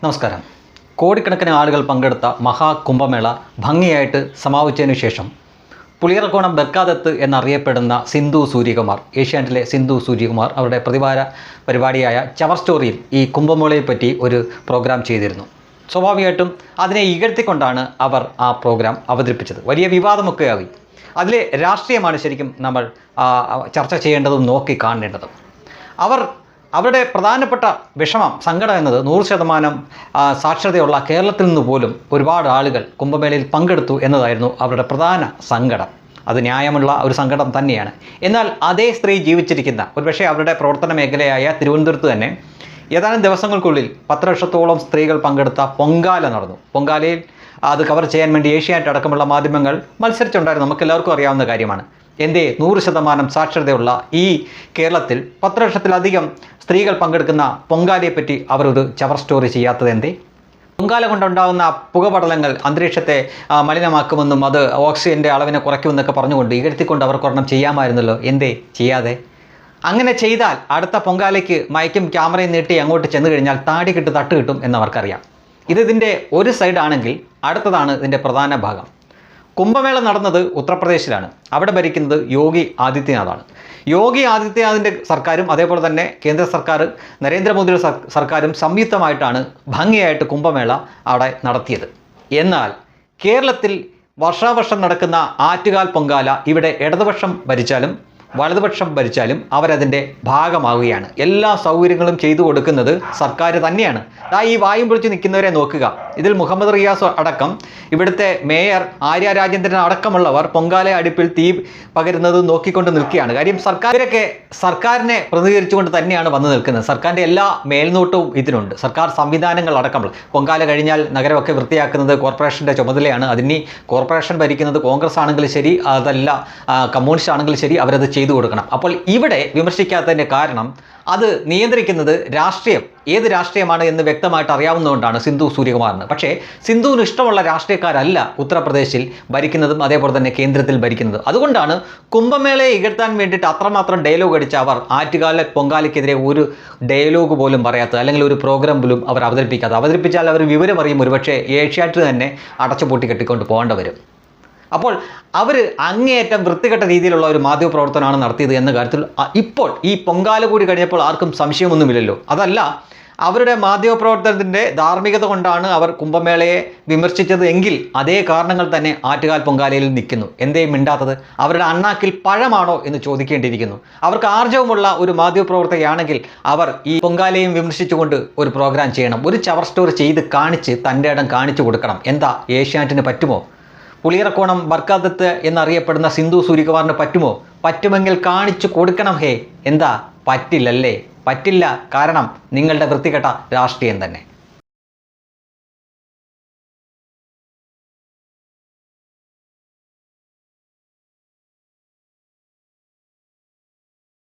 നമസ്കാരം. കോടിക്കണക്കിന് ആളുകൾ പങ്കെടുത്ത മഹാകുംഭമേള ഭംഗിയായിട്ട് സമാപിച്ചതിനു ശേഷം പുളിയറക്കോണം ബക്കാദത്ത് എന്നറിയപ്പെടുന്ന സിന്ധു സൂര്യകുമാർ ഏഷ്യാനെറ്റിലെ സിന്ധു സൂര്യകുമാർ അവരുടെ പ്രതിവാര പരിപാടിയായ ചവർ സ്റ്റോറിയിൽ ഈ കുംഭമേളയെപ്പറ്റി ഒരു പ്രോഗ്രാം ചെയ്തിരുന്നു. സ്വാഭാവികമായിട്ടും അതിനെ ഇകഴ്ത്തിക്കൊണ്ടാണ് അവർ ആ പ്രോഗ്രാം അവതരിപ്പിച്ചത്. വലിയ വിവാദമൊക്കെ ആയി അതിലെ രാഷ്ട്രീയമാണ് ശരിക്കും നമ്മൾ ചർച്ച ചെയ്യേണ്ടതും നോക്കി കാണേണ്ടതും. അവർ അവരുടെ പ്രധാനപ്പെട്ട വിഷമം സങ്കടം എന്നത് നൂറ് ശതമാനം സാക്ഷരതയുള്ള കേരളത്തിൽ നിന്ന് പോലും ഒരുപാട് ആളുകൾ കുംഭമേളയിൽ പങ്കെടുത്തു എന്നതായിരുന്നു അവരുടെ പ്രധാന സങ്കടം. അത് ന്യായമുള്ള ഒരു സങ്കടം തന്നെയാണ്. എന്നാൽ അതേ സ്ത്രീ ജീവിച്ചിരിക്കുന്ന ഒരുപക്ഷെ അവരുടെ പ്രവർത്തന മേഖലയായ തിരുവനന്തപുരത്ത് തന്നെ ഏതാനും ദിവസങ്ങൾക്കുള്ളിൽ പത്ത് ലക്ഷത്തോളം സ്ത്രീകൾ പങ്കെടുത്ത പൊങ്കാല നടന്നു. പൊങ്കാലയിൽ അത് കവർ ചെയ്യാൻ വേണ്ടി ഏഷ്യാനെറ്റ് അടക്കമുള്ള മാധ്യമങ്ങൾ മത്സരിച്ചുണ്ടായിരുന്നു. നമുക്ക് എല്ലാവർക്കും അറിയാവുന്ന കാര്യമാണ്. എന്തേ നൂറ് ശതമാനം സാക്ഷരതയുള്ള ഈ കേരളത്തിൽ പത്ത് ലക്ഷത്തിലധികം സ്ത്രീകൾ പങ്കെടുക്കുന്ന പൊങ്കാലയെപ്പറ്റി അവരൊരു ചവർ സ്റ്റോറി ചെയ്യാത്തത് എന്തേ? പൊങ്കാല കൊണ്ടുണ്ടാകുന്ന പുകപടലങ്ങൾ അന്തരീക്ഷത്തെ മലിനമാക്കുമെന്നും അത് ഓക്സിജന്റെ അളവിനെ കുറയ്ക്കുമെന്നൊക്കെ പറഞ്ഞുകൊണ്ട് ഇകഴ്ത്തിക്കൊണ്ട് അവർക്ക് ഒരെണ്ണം ചെയ്യാമായിരുന്നല്ലോ. എന്തേ? ചെയ്യാതെ. അങ്ങനെ ചെയ്താൽ അടുത്ത പൊങ്കാലയ്ക്ക് മയക്കും ക്യാമറയും നീട്ടി അങ്ങോട്ട് ചെന്ന് കഴിഞ്ഞാൽ താടി കിട്ട് തട്ട് കിട്ടും എന്നവർക്കറിയാം. ഇത് ഇതിന്റെ ഒരു സൈഡാണെങ്കിൽ അടുത്തതാണ് ഇതിന്റെ പ്രധാന ഭാഗം. കുംഭമേള നടന്നത് ഉത്തർപ്രദേശിലാണ്. അവിടെ ഭരിക്കുന്നത് യോഗി ആദിത്യനാഥാണ്. യോഗി ആദിത്യനാഥിന്റെ സർക്കാരും അതേപോലെ തന്നെ കേന്ദ്ര സർക്കാർ നരേന്ദ്രമോദിയുടെ സർ- സർക്കാരും സംയുക്തമായിട്ടാണ് ഭംഗിയായിട്ട് കുംഭമേള അവിടെ നടത്തിയത്. എന്നാൽ കേരളത്തിൽ വർഷാവർഷം നടക്കുന്ന ആറ്റുകാൽ പൊങ്കാല ഇവിടെ ഇടതുപക്ഷം ഭരിച്ചാലും വലതുപക്ഷം ഭരിച്ചാലും അവരതിന്റെ ഭാഗമാവുകയാണ്. എല്ലാ സൗകര്യങ്ങളും ചെയ്തു കൊടുക്കുന്നത് സർക്കാർ തന്നെയാണ്. ആ ഈ വായും പൊളിച്ച് നിൽക്കുന്നവരെ നോക്കുക. ഇതിൽ മുഹമ്മദ് റിയാസ് അടക്കം ഇവിടുത്തെ മേയർ ആര്യ രാജേന്ദ്രൻ അടക്കമുള്ളവർ പൊങ്കാല അടുപ്പിൽ തീ പകരുന്നത് നോക്കിക്കൊണ്ട് നിൽക്കുകയാണ്. കാര്യം സർക്കാരൊക്കെ സർക്കാരിനെ പ്രതികരിച്ചുകൊണ്ട് തന്നെയാണ് വന്നു നിൽക്കുന്നത്. സർക്കാരിന്റെ എല്ലാ മേൽനോട്ടവും ഇതിനുണ്ട്. സർക്കാർ സംവിധാനങ്ങൾ അടക്കമുള്ള പൊങ്കാല കഴിഞ്ഞാൽ നഗരമൊക്കെ വൃത്തിയാക്കുന്നത് കോർപ്പറേഷന്റെ ചുമതലയാണ്. അതിനി കോർപ്പറേഷൻ ഭരിക്കുന്നത് കോൺഗ്രസ് ആണെങ്കിലും ശരി അതല്ല കമ്മ്യൂണിസ്റ്റ് ആണെങ്കിലും ശരി അവരത് ചെയ്തു കൊടുക്കണം. അപ്പോൾ ഇവിടെ വിമർശിക്കാത്തതിന്റെ കാരണം അത് നിയന്ത്രിക്കുന്നത് രാഷ്ട്രീയം. ഏത് രാഷ്ട്രീയമാണ് എന്ന് വ്യക്തമായിട്ട് അറിയാവുന്നതുകൊണ്ടാണ് സിന്ധു സൂര്യകുമാറിന്. പക്ഷേ സിന്ധുവിന് ഇഷ്ടമുള്ള രാഷ്ട്രീയക്കാരല്ല ഉത്തർപ്രദേശിൽ ഭരിക്കുന്നതും അതേപോലെ തന്നെ കേന്ദ്രത്തിൽ ഭരിക്കുന്നതും. അതുകൊണ്ടാണ് കുംഭമേളയെ ഇകഴ്ത്താൻ വേണ്ടിയിട്ട് അത്രമാത്രം ഡയലോഗ് അടിച്ച അവർ ആറ്റുകാല പൊങ്കാലയ്ക്കെതിരെ ഒരു ഡയലോഗ് പോലും പറയാത്തത് അല്ലെങ്കിൽ ഒരു പ്രോഗ്രാം പോലും അവർ അവതരിപ്പിക്കാത്തത്. അവതരിപ്പിച്ചാൽ അവർ വിവരമറിയും. ഒരുപക്ഷെ ഏഷ്യാറ്റ് തന്നെ അടച്ചുപൂട്ടി കെട്ടിക്കൊണ്ട് പോകേണ്ടി വരും. അപ്പോൾ അവർ അങ്ങേയറ്റം വൃത്തികെട്ട രീതിയിലുള്ള ഒരു മാധ്യമ പ്രവർത്തനമാണ് നടത്തിയത് എന്ന കാര്യത്തിൽ ഇപ്പോൾ ഈ പൊങ്കാല കൂടി കഴിഞ്ഞപ്പോൾ ആർക്കും സംശയമൊന്നുമില്ലല്ലോ. അതല്ല അവരുടെ മാധ്യമ പ്രവർത്തനത്തിന്റെ ധാർമ്മികത കൊണ്ടാണ് അവർ കുംഭമേളയെ വിമർശിച്ചത് എങ്കിൽ അതേ കാരണങ്ങൾ തന്നെ ആറ്റുകാൽ പൊങ്കാലയിൽ നിൽക്കുന്നു. എന്തേ മിണ്ടാത്തത്? അവരുടെ അണ്ണാക്കിൽ പഴമാണോ എന്ന് ചോദിക്കേണ്ടിയിരിക്കുന്നു. അവർക്ക് ആർജവമുള്ള ഒരു മാധ്യമപ്രവർത്തകയാണെങ്കിൽ അവർ ഈ പൊങ്കാലയും വിമർശിച്ചുകൊണ്ട് ഒരു പ്രോഗ്രാം ചെയ്യണം. ഒരു ചവർ സ്റ്റോർ ചെയ്ത് കാണിച്ച് തന്റെ ഇടം കാണിച്ചു കൊടുക്കണം. എന്താ ഏഷ്യാനെറ്റിന് പറ്റുമോ? പുളിയറക്കോണം ബർക്കാദത്ത് എന്നറിയപ്പെടുന്ന സിന്ധു സൂര്യകുമാറിന് പറ്റുമോ? പറ്റുമെങ്കിൽ കാണിച്ചു കൊടുക്കണം ഹേ. എന്താ? പറ്റില്ലല്ലേ? പറ്റില്ല. കാരണം നിങ്ങളുടെ വൃത്തികെട്ട രാഷ്ട്രീയം തന്നെ.